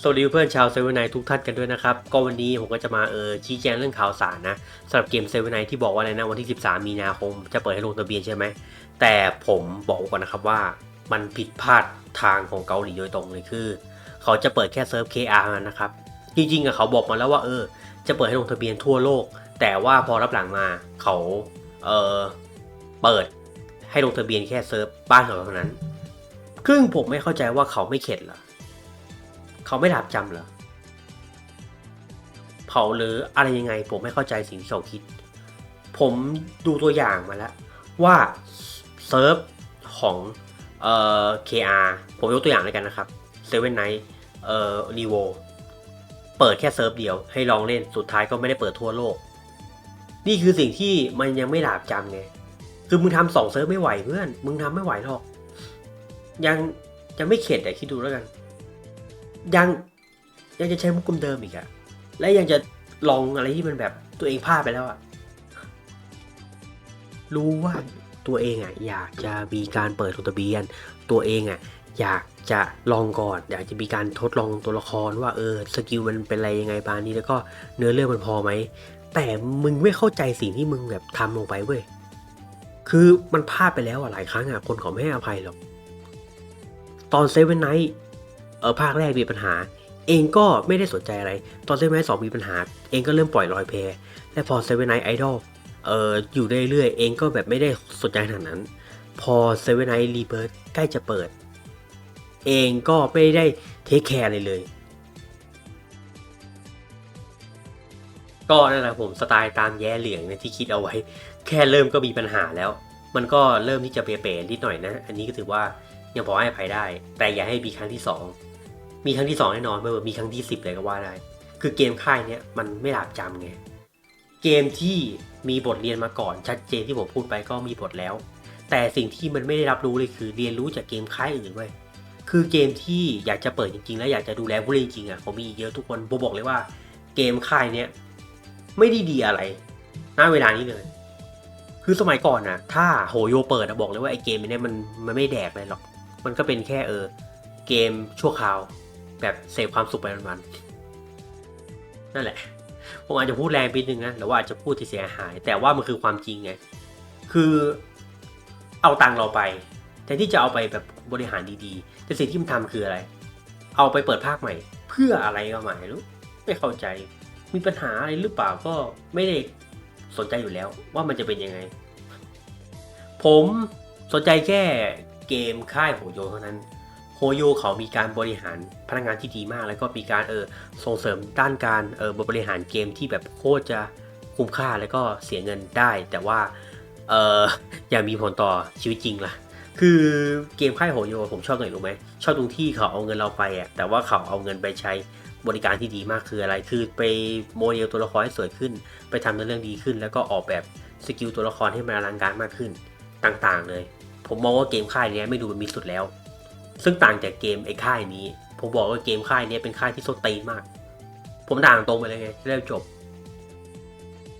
สวัสดีเพื่อนชาวเซเว่นไนทุกท่านกันด้วยนะครับ ก็วันนี้ผมก็จะมาเออชี้แจงเรื่องข่าวสารนะสำหรับเกมเซเว่นไนที่บอกว่าอะไรนะวันที่ 13 มีนาคม จะเปิดให้ลงทะเบียนใช่ไหม แต่ผมบอกก่อนนะครับว่ามันผิดพลาดทางของเกาหลีโดยตรงเลยคือ เขาจะเปิดแค่เซิร์ฟ KR นะครับ จริงๆอะเขาบอกมาแล้วว่าเออ จะเปิดให้ลงทะเบียนทั่วโลก แต่ว่าพอรับหลังมาเขาเออเปิดให้ลงทะเบียนแค่เซิร์ฟบ้านเขาเท่านั้น ซึ่งผมไม่เข้าใจว่าเขาไม่เข็ดเหรอ เขาไม่หลับจำเหรอ เผาหรืออะไรยังไงผมไม่เข้าใจสิ่งที่เขาคิด ผมดูตัวอย่างมาแล้ว ว่าเซิร์ฟของเอ่อ KR ผมยกตัวอย่างเลยกันนะครับ Seven Night เอ่อ r e v o เปิดแค่เซิร์ฟเดียวให้ลองเล่นสุดท้ายก็ไม่ได้เปิดทั่วโลก นี่คือสิ่งที่มันยังไม่หลาบจำไงคือมึงทำสองเซิร์ฟไม่ไหวเพื่อน มึงทำไม่ไหวหรอก ยังยังไม่เข็ดแต่คิดดูแล้วกัน ยังยังจะใช้มุกกลมเดิมอีกอะและยังจะลองอะไรที่มันแบบตัวเองพลาดไปแล้วอะรู้ว่าตัวเองอะอยากจะมีการเปิดลงทะเบียน ตัวเองอะอยากจะลองก่อน อยากจะมีการทดลองตัวละครว่าเออสกิลมันเป็นอะไรยังไงบ้างนี้แล้วก็เนื้อเรื่องมันพอไหมแต่มึงไม่เข้าใจสิ่งที่มึงแบบทำลงไปเว้ยคือมันพลาดไปแล้วอะหลายครั้งอะคนเขาไม่ให้อภัยหรอก ตอนเซเว่นไนท์เออภาคแรกมีปัญหา เองก็ไม่ได้สนใจอะไร ตอนเซเว่นไนท์สองมีปัญหา เองก็เริ่มปล่อยลอยแพและพอเซเว่นไนท์ไอดอลเอออยู่เรื่อยๆเองก็แบบไม่ได้สนใจขนาดนั้น พอเซเว่นไนท์รีเบิร์ตใกล้จะเปิด เองก็ไม่ได้เทคแคร์เลยเลย ก็นั่นแหละผมสไตล์ตามแย่เหลียงเนี่ยที่คิดเอาไว้ แค่เริ่มก็มีปัญหาแล้ว มันก็เริ่มที่จะเปรย์ๆนิดหน่อยนะ อันนี้ก็ถือว่า ยังพอให้อภัยได้ แต่อย่าให้มีครั้งที่สองมีครั้งที่สองแน่นอนไม่ว่ามีครั้งที่สิบเลยก็ว่าได้ คือเกมค่ายเนี้ยมันไม่หลาบจำไง เกมที่มีบทเรียนมาก่อนชัดเจนที่ผมพูดไปก็มีบทแล้ว แต่สิ่งที่มันไม่ได้รับรู้เลยคือเรียนรู้จากเกมค่ายอื่นเว้ยคือเกมที่อยากจะเปิดจริงๆ แล้วอยากจะดูแลผู้เล่นจริงอะผมมีเยอะทุกคนผมบอกเลยว่าเกมค่ายเนี้ยไม่ได้ดีอะไรณเวลานี้เลย คือสมัยก่อนนะถ้าโหโยเปิดอะบอกเลยว่าไอเกมเนี้ยมันมันไม่แดกเลยหรอก มันก็เป็นแค่เออเกมชั่วคราว แบบเสพความสุขไปวันๆนั่นแหละ ผมอาจจะพูดแรงไปนึงนะหรือว่าอาจจะพูดที่เสียหาย แต่ว่ามันคือความจริงไง คือเอาตังเราไปแทนที่จะเอาไปแบบบริหารดีๆ แต่สิ่งที่มันทำคืออะไร เอาไปเปิดภาคใหม่ เพื่ออะไรก็ไม่รู้ไม่เข้าใจ มีปัญหาอะไรหรือเปล่าก็ไม่ได้สนใจอยู่แล้วว่ามันจะเป็นยังไง ผมสนใจแค่ เกมค่ายโฮโยเท่านั้นโฮโยเขามีการบริหารพนักงานที่ดีมาก แล้วก็มีการเออส่งเสริมด้านการเออบริหารเกมที่แบบโคตรจะคุ้มค่าแล้วก็เสียเงินได้ แต่ว่าเอออย่ามีผลต่อชีวิตจริงล่ะ คือเกมค่ายโฮโยผมชอบตรงไหนรู้ไหมชอบตรงที่เขาเอาเงินเราไปอะแต่ว่าเขาเอาเงินไปใช้บริการที่ดีมากคืออะไร คือไปโมเดลตัวละครให้สวยขึ้น ไปทำในเรื่องดีขึ้น แล้วก็ออกแบบสกิลตัวละครให้มันอลังการมากขึ้นต่างๆเลย ผมมองว่าเกมค่ายนี้ไม่ดูเป็นมิสุดแล้ว ซึ่งต่างจากเกมไอ้ค่ายนี้ ผมบอกว่าเกมค่ายนี้เป็นค่ายที่โซดตีมาก ผมด่างตรงไปเลยไงเริ่มจบ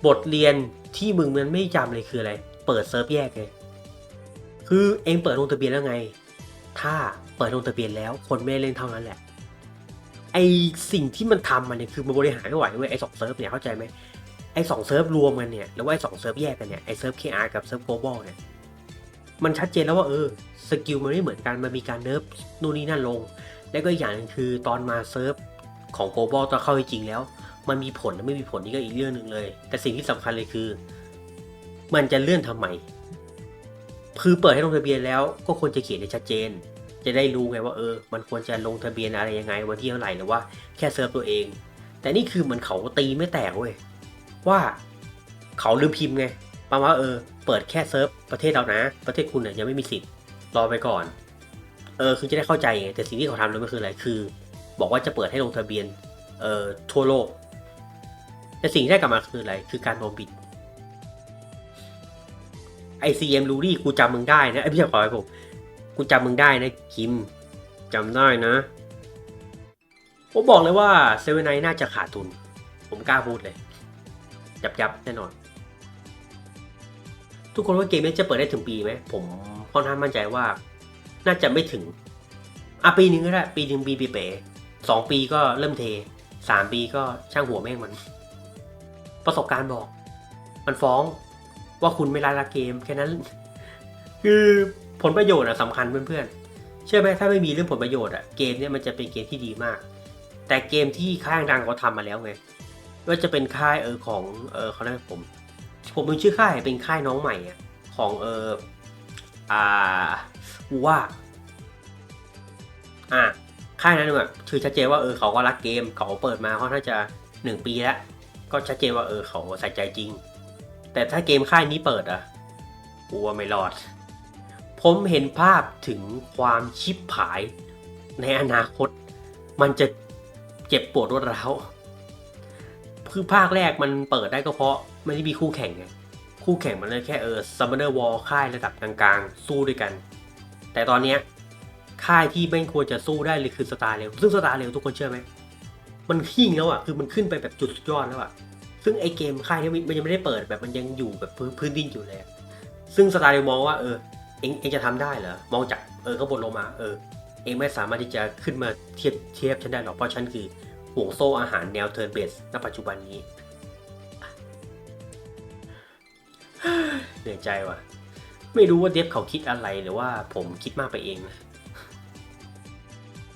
บทเรียนที่มึงมันไม่จำเลยคืออะไร เปิดเซิร์ฟแยกไงคือเองเปิดลงทะเบียนแล้วไง ถ้าเปิดลงทะเบียนแล้ว คนไม่เล่นเท่านั้นแหละ ไอสิ่งที่มันทำมันเนี่ยคือมันบริหารไม่ไหวเว้ยไอสองเซิร์ฟเนี่ยเข้าใจไหมไอสองเซิร์ฟรวมกันเนี่ยหรือว่าไอสองเซิร์ฟแยกกันเนี่ยไอเซิร์ฟ KR กับเซิร์ฟ Global เนี่ย มันชัดเจนแล้วว่าเออสกิลมันไม่เหมือนกันมันมีการเนิร์ฟนู่นนี่นั่นลง แล้วก็อีกอย่างหนึงคือตอนมาเซิร์ฟของ Global ตอนเข้าจริงแล้ว มันมีผลหรือไม่มีผลนี่ก็อีกเรื่องหนึ่งเลย แต่สิ่งที่สำคัญเลยคือ มันจะเลื่อนทำไมคือเปิดให้ลงทะเบียนแล้วก็ควรจะเขียนให้ชัดเจน จะได้รู้ไงว่าเออ มันควรจะลงทะเบียนอะไรยังไงวันที่เท่าไหร่หรือว่าแค่เซิร์ฟตัวเอง แต่นี่คือเหมันเขาตีไม่แตกเว้ยว่าเขาลืมพิมพ์ไง ประมาณว่าเออเปิดแค่เซิร์ฟประเทศเรานะ ประเทศคุณเนี่ยยังไม่มีสิทธิ์รอไปก่อน เออคือจะได้เข้าใจไงแต่สิ่งที่เขาทำเลยมันคืออะไรคือ บอกว่าจะเปิดให้ลงทะเบียนเอ่อทั่วโลก แต่สิ่งที่ได้กลับมาคืออะไรคือการโดนบิดไอซีเอ็มรูดี้กูจำมึงได้นะไอพี่ขอให้ผมกูจำมึงได้นะคิมจำได้นะผมบอกเลยว่าเซเว่นไนน่าจะขาดทุน ผมกล้าพูดเลย ยับยับแน่นอน ทุกคนว่าเกมนี้จะเปิดได้ถึงปีไหมผมค่อนข้างมั่นใจว่า น่าจะไม่ถึงอะปีหนึ่งก็ได้ ปีหนึ่งปีเป๋สองปีก็เริ่มเทสามปีก็ช่างหัวแม่งมัน ประสบการณ์บอก มันฟ้องว่าคุณไม่รักเกมแค่นั้น คือผลประโยชน์อะสำคัญเพื่อนๆเชื่อไหมถ้าไม่มีเรื่องผลประโยชน์อะเกมเนี่ยมันจะเป็นเกมที่ดีมาก แต่เกมที่ค่ายดังเขาทำมาแล้วไงว่าจะเป็นค่ายเออของเออเขาเรียกผม ผมเป็นชื่อค่ายเป็นค่ายน้องใหม่อะของเอออ่าว่า อะค่ายนั้นแบบคือชัดเจนว่าเออเขาก็รักเกมเขาเปิดมาค่อนข้างจะหนึ่งปีแล้ว ก็ชัดเจนว่าเออเขาใส่ใจจริง แต่ถ้าเกมค่ายนี้เปิดอะกูว่าไม่รอด ผมเห็นภาพถึงความชิบหาย ในอนาคต มันจะเจ็บปวดรวดร้าว คือภาคแรกมันเปิดได้ก็เพราะไม่ได้มีคู่แข่งไงคู่แข่งมันเลยแค่เออซัมเมอร์วอลค่ายระดับกลางๆ สู้ด้วยกัน แต่ตอนเนี้ยค่ายที่ไม่ควรจะสู้ได้เลยคือสตาร์เร็วซึ่งสตาร์เร็วทุกคนเชื่อไหมมันขิงแล้วอะคือมันขึ้นไปแบบจุดสุดยอดแล้วอะซึ่งไอเกมค่ายเนี้มันยังไม่ได้เปิดแบบมันยังอยู่แบบพื้นพื้นดินอยู่เลย ซึ่งสตาร์เร็วมองว่าเออเองเองจะทำได้เหรอมองจากเออข้างบนลงมาเออเองไม่สามารถที่จะขึ้นมาเทียบเทียบฉันได้หรอกเพราะฉันคือ ห่วงโซ่อาหารแนวเทิร์นเบสณปัจจุบันนี้ เหนื่อยใจว่ะ ไม่รู้ว่าเดฟเขาคิดอะไรหรือว่าผมคิดมากไปเองนะ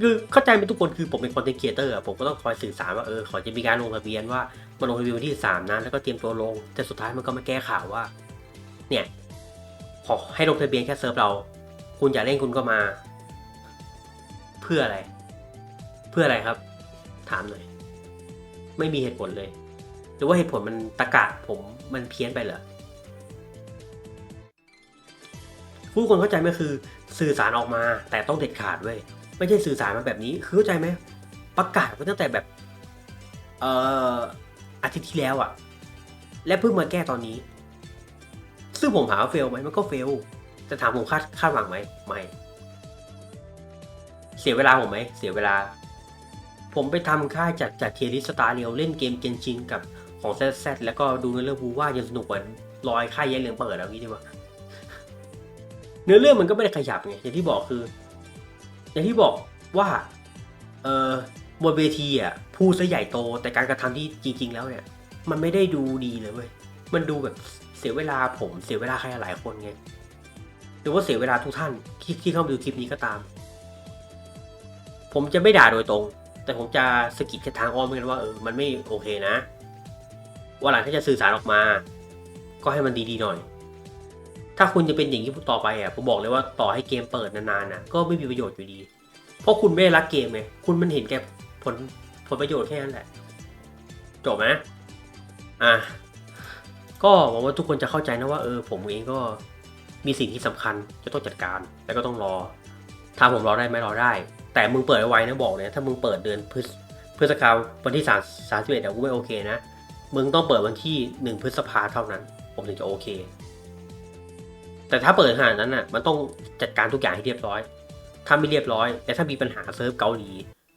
คือเข้าใจไหมทุกคนคือผมเป็นคอนเทนต์ครีเอเตอร์ผมก็ต้องคอยสื่อสารว่าเออขอจะมีการลงทะเบียนว่ามาลงทะเบียนวันที่สามนะแล้วก็เตรียมตัวลง แต่สุดท้ายมันก็มาแก้ข่าวว่า เนี่ยขอให้ลงทะเบียนแค่เซิร์ฟเรา คุณอยากเล่นคุณก็มา เพื่ออะไร เพื่ออะไรครับ ถามหน่อย ไม่มีเหตุผลเลย หรือว่าเหตุผลมันตะกะผมมันเพี้ยนไปเหรอผู้คนเข้าใจไหมคือ สื่อสารออกมา แต่ต้องเด็ดขาดเว้ยไม่ใช่สื่อสารมาแบบนี้คือเข้าใจไหมประกาศมาตั้งแต่แบบ เอ่ออาทิตย์ที่แล้วอะและเพิ่งมาแก้ตอนนี้ ซึ่งผมถามว่าเฟลไหมมันก็เฟลแต่ถามผมคาดคาดหวังไหมไม่ เสียเวลาผมไหมเสียเวลา ผมไปทำค่ายจัดจัดเทริสตาเรียวเล่นเกมเกนชินกับของแซแซแล้วก็ดูเนื้อเรื่องบูว่ายังสนุกกว่ารอยค่ายแย่เรืองเปิดแล้วงี้ดีกว่าเนื้อเรื่องมันก็ไม่ได้ขยับไงอย่างที่บอกคือ อย่างที่บอกว่าเออบนเวทีอะพูดซะใหญ่โตแต่การกระทำที่จริง ๆ แล้วเนี่ย มันไม่ได้ดูดีเลยเว้ยมันดูแบบเสียเวลาผมเสียเวลาใครหลายคนไงหรือว่าเสียเวลาทุกท่านที่ที่เข้ามาดูคลิปนี้ก็ตาม ผมจะไม่ด่าโดยตรง แต่ผมจะสะกิดแค่ทางอ้อมเหมือนกันว่าเออมันไม่โอเคนะว่าหลังถ้าจะสื่อสารออกมา ก็ให้มันดีๆหน่อย ถ้าคุณจะเป็นอย่างนี้ต่อไปอะผมบอกเลยว่าต่อให้เกมเปิดนานๆนะก็ไม่มีประโยชน์อยู่ดี เพราะคุณไม่รักเกมไงคุณมันเห็นแก่ผลผลประโยชน์แค่นั้นแหละจบไหมอะก็หวังว่าทุกคนจะเข้าใจนะว่าเออผมเองก็มีสิ่งที่สำคัญจะต้องจัดการ แล้วก็ต้องรอถ้าผมรอได้ไหมรอได้ แต่มึงเปิดไว้นะบอกเลยถ้ามึงเปิดเดือนพฤศพฤษภาวันที่สามสามสิบเอ็ดกูไม่โอเคนะ มึงต้องเปิดวันที่หนึ่งพฤษภาเท่านั้น ผมถึงจะโอเค แต่ถ้าเปิดขนาดนั้นอะมันต้องจัดการทุกอย่างให้เรียบร้อย ถ้าไม่เรียบร้อย แต่ถ้ามีปัญหาเซิร์ฟเกาหลี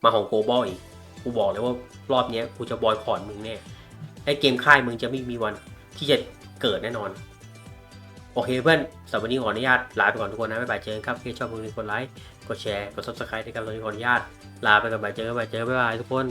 มาของโกบอลอีก กูบอกเลยว่ารอบเนี้ยกูจะบอยคอรมึงแน่ไอเกมค่ายมึงจะไม่มีวันที่จะเกิดแน่นอน โอเคเพื่อนสำหรับวันนี้ขออนุญาตลาไปก่อนทุกคนนะบ๊ายบายเจอกันครับถ้าชอบมึงกดไลค์ กดแชร์ กด subscribe ในกับเราขออนุญาต ลาไปกันบ๊ายเจอกันบายเจอกันบ๊ายบายทุกคน